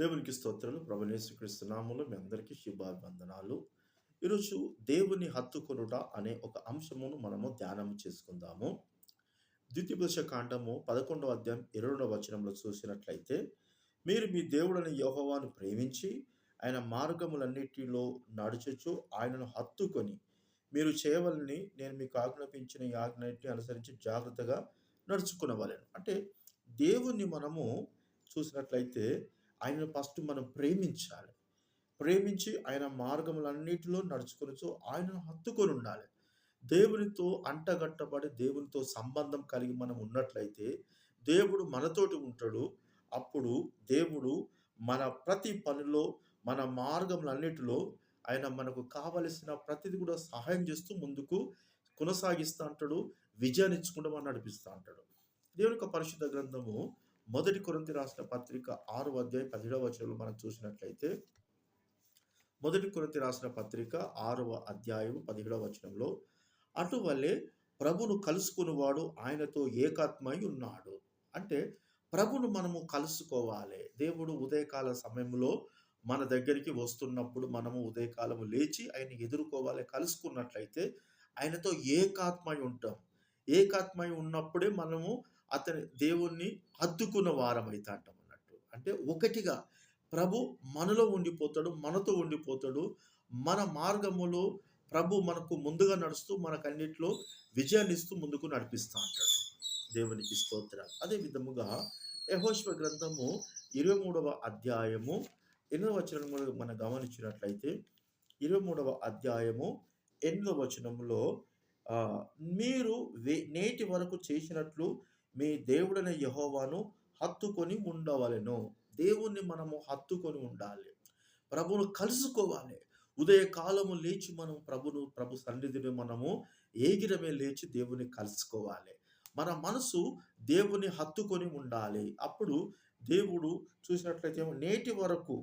దేవునికి స్తోత్రాలు. ప్రభనేశ్వరిస్తు నామంలో మీ అందరికీ శుభాభివందనాలు. ఈరోజు దేవుని హత్తుకొనుట అనే ఒక అంశమును మనము ధ్యానం చేసుకుందాము. ద్వితీయోపదేశ కాండము పదకొండవ అధ్యాయం ఇరవై వచనంలో చూసినట్లయితే మీరు మీ దేవుడని యోహవాను ప్రేమించి ఆయన మార్గములన్నిటిలో నడుచుచు ఆయనను హత్తుకొని మీరు చేయవలని నేను మీకు ఆజ్ఞాపించిన ఈ ఆజ్ఞని అనుసరించి జాగ్రత్తగా నడుచుకునవలను. అంటే దేవుణ్ణి మనము చూసినట్లయితే ఆయనను ఫస్ట్ మనం ప్రేమించాలి. ప్రేమించి ఆయన మార్గములన్నిటిలో నడుచుకొనుచు ఆయనను హత్తుకొని ఉండాలి. దేవునితో అంటగట్టబడి దేవునితో సంబంధం కలిగి మనం ఉన్నట్లయితే దేవుడు మనతోటి ఉంటాడు. అప్పుడు దేవుడు మన ప్రతి పనిలో మన మార్గములన్నిటిలో ఆయన మనకు కావలసిన ప్రతిది కూడా సహాయం చేస్తూ ముందుకు కొనసాగిస్తూ అంటాడు. విజయాన్ని మనం నడిపిస్తూ అంటాడు. దేవుని యొక్క పరిశుద్ధ గ్రంథము మొదటి కొరింథీ రాసిన పత్రిక ఆరు అధ్యాయ పదిహేడవ వచనంలో మనం చూసినట్లయితే మొదటి కొరింథీ రాసిన పత్రిక ఆరవ అధ్యాయం పదిహేడవ వచనంలో అటువల్లే ప్రభును కలుసుకునివాడు ఆయనతో ఏకాత్మై ఉన్నాడు. అంటే ప్రభును మనము కలుసుకోవాలి. దేవుడు ఉదయకాల సమయంలో మన దగ్గరికి వస్తున్నప్పుడు మనము ఉదయకాలము లేచి ఆయన ఎదుర్కోవాలి. కలుసుకున్నట్లయితే ఆయనతో ఏకాత్మై ఉంటాం. ఏకాత్మై ఉన్నప్పుడే మనము అతని దేవుణ్ణి హత్తుకున్న వారం అంటాం అన్నట్టు. అంటే ఒకటిగా ప్రభు మనలో ఉండిపోతాడు మనతో ఉండిపోతాడు. మన మార్గములో ప్రభు మనకు ముందుగా నడుస్తూ మనకన్నిట్లో విజయాన్ని ఇస్తూ ముందుకు నడిపిస్తూ అంటాడు. దేవునికి స్తోత్ర అదే విధముగా యహోశ్వ గ్రంథము ఇరవై మూడవ అధ్యాయము ఎనిమిదవ వచనము మనం గమనించినట్లయితే ఇరవై మూడవ అధ్యాయము ఎనిమిదవ వచనంలో మీరు వే- నేటి వరకు చేసినట్లు మీ దేవుడైన యహోవాను హత్తుకొని ఉండవలెను. దేవుణ్ణి మనము హత్తుకొని ఉండాలి. ప్రభును కలుసుకోవాలి. ఉదయ కాలము లేచి మనం ప్రభును ప్రభు సన్నిధిని మనము ఏగిరమే లేచి దేవుని కలుసుకోవాలి. మన మనసు దేవుని హత్తుకొని ఉండాలి. అప్పుడు దేవుడు చూసినట్లయితే నేటి వరకు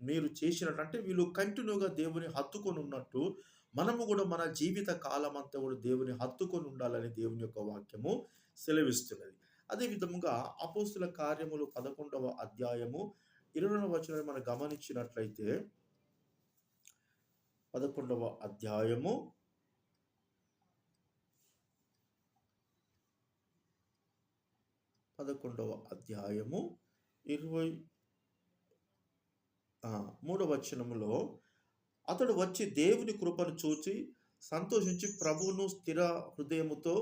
మీరు చేసినట్టు అంటే వీళ్ళు కంటిన్యూగా దేవుని హత్తుకొని ఉన్నట్టు మనము కూడా మన జీవిత కాలం అంతా కూడా దేవుని హత్తుకొని ఉండాలని దేవుని యొక్క వాక్యము సెలవిస్తున్నది. అదే విధముగా అపోస్తుల కార్యములు పదకొండవ అధ్యాయము ఇరవై వచనం మనం గమనించినట్లయితే పదకొండవ అధ్యాయము పదకొండవ అధ్యాయము ఇరవై మూడవ వచనములో అతడు వచ్చి దేవుని కృపను చూచి సంతోషించి ప్రభువును స్థిర హృదయముతో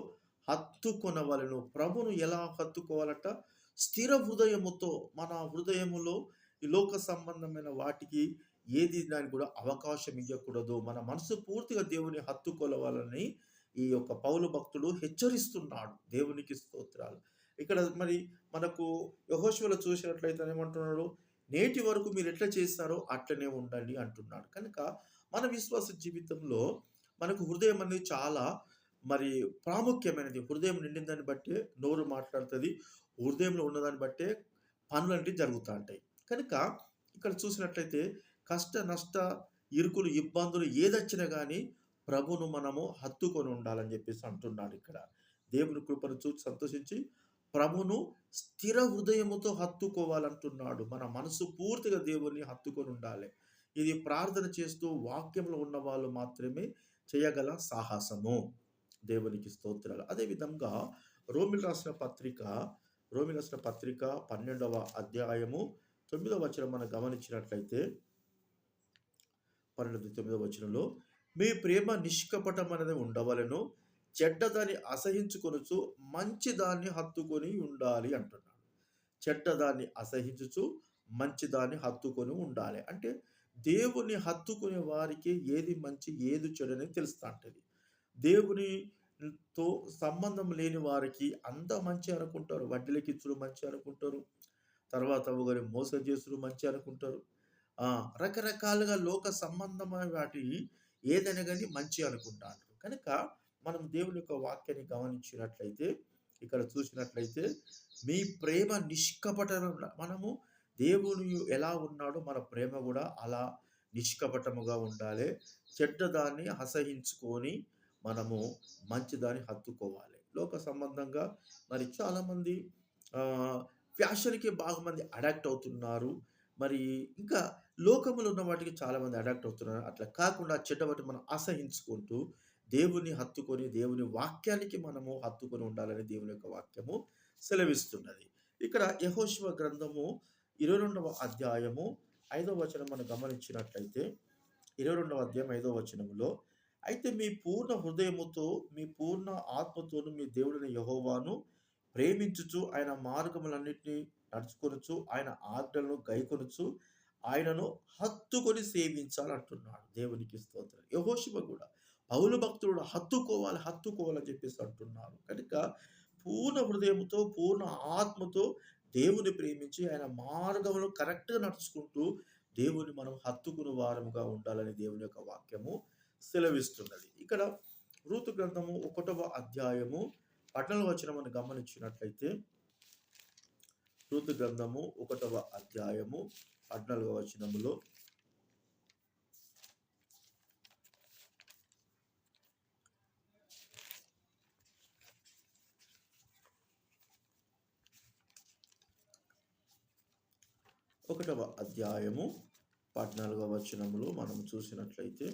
హత్తుకొనవలను. ప్రభును ఎలా హత్తుకోవాలట? స్థిర హృదయముతో మన హృదయములో ఈ లోక సంబంధమైన వాటికి ఏది దానికి కూడా అవకాశం ఇవ్వకూడదు మన మనసు పూర్తిగా దేవుని హత్తుకోవాలని ఈ యొక్క పౌలు భక్తుడు హెచ్చరిస్తున్నాడు. దేవునికి స్తోత్రాలు. ఇక్కడ మరి మనకు యహోశివలో చూసినట్లయితే ఏమంటున్నాడు? నేటి వరకు మీరు ఎట్లా చేస్తారో అట్లనే ఉండండి అంటున్నాడు. కనుక మన విశ్వాస జీవితంలో మనకు హృదయం అనేది చాలా మరి ప్రాముఖ్యమైనది హృదయం నిండిన దాన్ని బట్టే నోరు మాట్లాడుతుంది హృదయంలో ఉన్నదాన్ని బట్టే పనులన్నీ జరుగుతూ ఉంటాయి కనుక ఇక్కడ చూసినట్లయితే కష్ట నష్ట ఇరుకులు ఇబ్బందులు ఏదొచ్చినా కానీ ప్రభును మనము హత్తుకొని ఉండాలని చెప్పేసి అంటున్నాడు ఇక్కడ. దేవుని కృపను చూసి సంతోషించి ప్రభును స్థిర హృదయముతో హత్తుకోవాలంటున్నాడు. మన మనసు పూర్తిగా దేవుని హత్తుకొని ఉండాలి. ఇది ప్రార్థన చేస్తూ వాక్యంలో ఉన్న వాళ్ళు మాత్రమే చేయగల సాహసము. దేవునికి స్తోత్రాలు. అదేవిధంగా రోమిల్ రాసిన పత్రిక రోమిల్ రాసిన పత్రిక పన్నెండవ అధ్యాయము తొమ్మిదవ వచనం మనం గమనించినట్లయితే పన్నెండు తొమ్మిదవ వచనంలో మీ ప్రేమ నిష్కపటమనేది ఉండవలను చెడ్డదాన్ని అసహించుకొనుచు మంచిదాన్ని హత్తుకొని ఉండాలి అంటున్నాడు. చెడ్డదాన్ని అసహించుచు మంచిదాన్ని హత్తుకొని ఉండాలి. అంటే దేవుని హత్తుకునే వారికి ఏది మంచి ఏది చెడు అనేది తెలుస్తూ ఉంటుంది. దేవునితో సంబంధం లేని వారికి అంత మంచి అనుకుంటారు. వడ్డీలకి ఇచ్చుడు మంచి అనుకుంటారు. తర్వాత ఒకరి మోసం చేసుడు మంచి అనుకుంటారు. రకరకాలుగా లోక సంబంధమైన వాటి ఏదైనా కానీ మంచి అనుకుంటారు. కనుక మనం దేవుని యొక్క వాక్యాన్ని గమనించినట్లయితే ఇక్కడ చూసినట్లయితే మీ ప్రేమ నిష్కపట మనము దేవుని ఎలా ఉన్నాడో మన ప్రేమ కూడా అలా నిష్కపటముగా ఉండాలి. చెడ్డదాన్ని అసహించుకొని మనము మంచిదాన్ని హత్తుకోవాలి లోక సంబంధంగా మరి చాలామంది ఫ్యాషన్కి బాగా మంది అడాక్ట్ అవుతున్నారు మరి ఇంకా లోకములు ఉన్న వాటికి చాలామంది అడాక్ట్ అవుతున్నారు. అట్లా కాకుండా చెడ్డవాటి మనం అసహించుకుంటూ, దేవుని హత్తుకొని, దేవుని వాక్యానికి మనము హత్తుకొని ఉండాలని దేవుని యొక్క వాక్యము సెలవిస్తున్నది. ఇక్కడ యహోశివ గ్రంథము 22వ అధ్యాయము ఐదవ వచనం మనం గమనించినట్లయితే 22వ అధ్యాయం ఐదవ వచనములో అయితే మీ పూర్ణ హృదయముతో, మీ పూర్ణ ఆత్మతోను మీ దేవుడిని యహోవాను ప్రేమించుచు, ఆయన మార్గములన్నింటినీ నడుచుకొనుచు, ఆయన ఆజ్ఞలను గైకొనుచు, ఆయనను హత్తుకొని సేవించాలంటున్నాడు. దేవునికి స్తోత్రం. యహోశివ కూడా పౌలు భక్తుడు హత్తుకోవాలి, హత్తుకోవాలని చెప్పేసి అంటున్నారు. కనుక పూర్ణ హృదయముతో, పూర్ణ ఆత్మతో దేవుని ప్రేమించి, ఆయన మార్గంలో కరెక్ట్‌గా నడుచుకుంటూ, దేవుని మనం హత్తుకుని వారముగా ఉండాలని దేవుని యొక్క వాక్యము సెలవిస్తున్నది. ఇక్కడ ఋతు గ్రంథము ఒకటవ అధ్యాయము 14వ వచనం మనం గమనించినట్లయితే ఋతు గ్రంథము ఒకటవ అధ్యాయము 14వ వచనములో ఒకటవ అధ్యాయము 14వ వచనములో మనం చూసినట్లయితే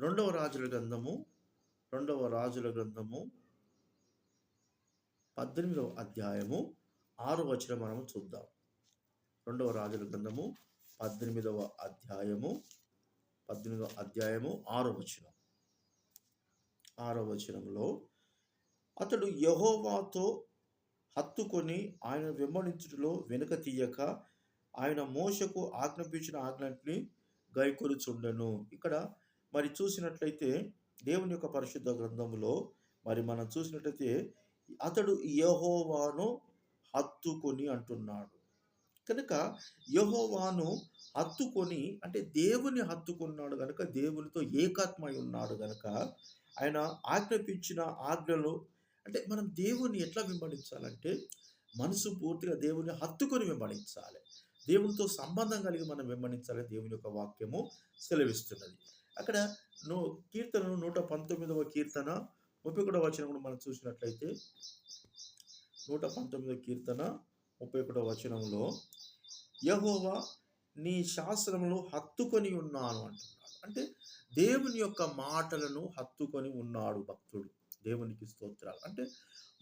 రెండవ రాజుల గ్రంథము, రెండవ రాజుల గ్రంథము 18వ అధ్యాయము ఆరు వచనం మనము చూద్దాం. రెండవ రాజుల గ్రంథము 18వ అధ్యాయము 18వ అధ్యాయము ఆరో వచనం. ఆరో వచనంలో అతడు యహోవాతో హత్తుకొని ఆయన వెంబడించుటలో వెనుక తీయక, ఆయన మోషకు ఆజ్ఞాపించిన ఆజ్ఞని గైకొరుచుండెను ఇక్కడ మరి చూసినట్లయితే దేవుని యొక్క పరిశుద్ధ గ్రంథంలో మరి మనం చూసినట్లయితే అతడు యహోవాను హత్తుకొని అంటున్నాడు. కనుక యహోవాను హత్తుకొని అంటే దేవుని హత్తుకున్నాడు కనుక దేవునితో ఏకాత్మై ఉన్నాడు కనుక ఆయన ఆజ్ఞాపించిన ఆజ్ఞలు అంటే మనం దేవుని ఎట్లా వెంబడించాలంటే మనసు పూర్తిగా దేవుని హత్తుకొని వెంబడించాలి. దేవునితో సంబంధం కలిగి మనం వెంబడించాలని దేవుని యొక్క వాక్యము సెలవిస్తున్నది. అక్కడ నూ కీర్తనను నూట పంతొమ్మిదవ కీర్తన 31వ వచనం కూడా మనం చూసినట్లయితే 119వ కీర్తన 31వ వచనంలో యహోవా నీ శాస్త్రంలో హత్తుకొని ఉన్నాను అంటున్నాడు. అంటే దేవుని యొక్క మాటలను హత్తుకొని ఉన్నాడు భక్తుడు. దేవునికి స్తోత్రాలు. అంటే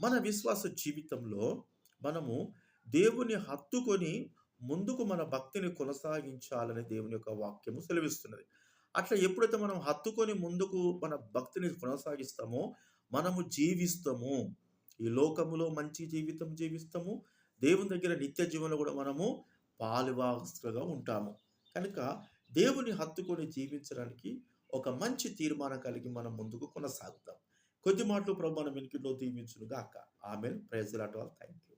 మన విశ్వాస జీవితంలో మనము దేవుని హత్తుకొని ముందుకు మన భక్తిని కొనసాగించాలని దేవుని యొక్క వాక్యము సెలవిస్తున్నది. అట్లా ఎప్పుడైతే మనం హత్తుకొని ముందుకు మన భక్తిని కొనసాగిస్తామో మనము జీవిస్తాము. ఈ లోకములో మంచి జీవితం జీవిస్తాము. దేవుని దగ్గర నిత్య జీవనంలో కూడా మనము పాలువాసులుగా ఉంటాము. కనుక దేవుని హత్తుకొని జీవించడానికి ఒక మంచి తీర్మానం కలిగి మనం ముందుకు కొనసాగుతాం కొద్ది మాటలు ప్రభు ఇంటిలో వినికిడిలో దీవించును ఆమె ఆమేన్. Praise all. యూ.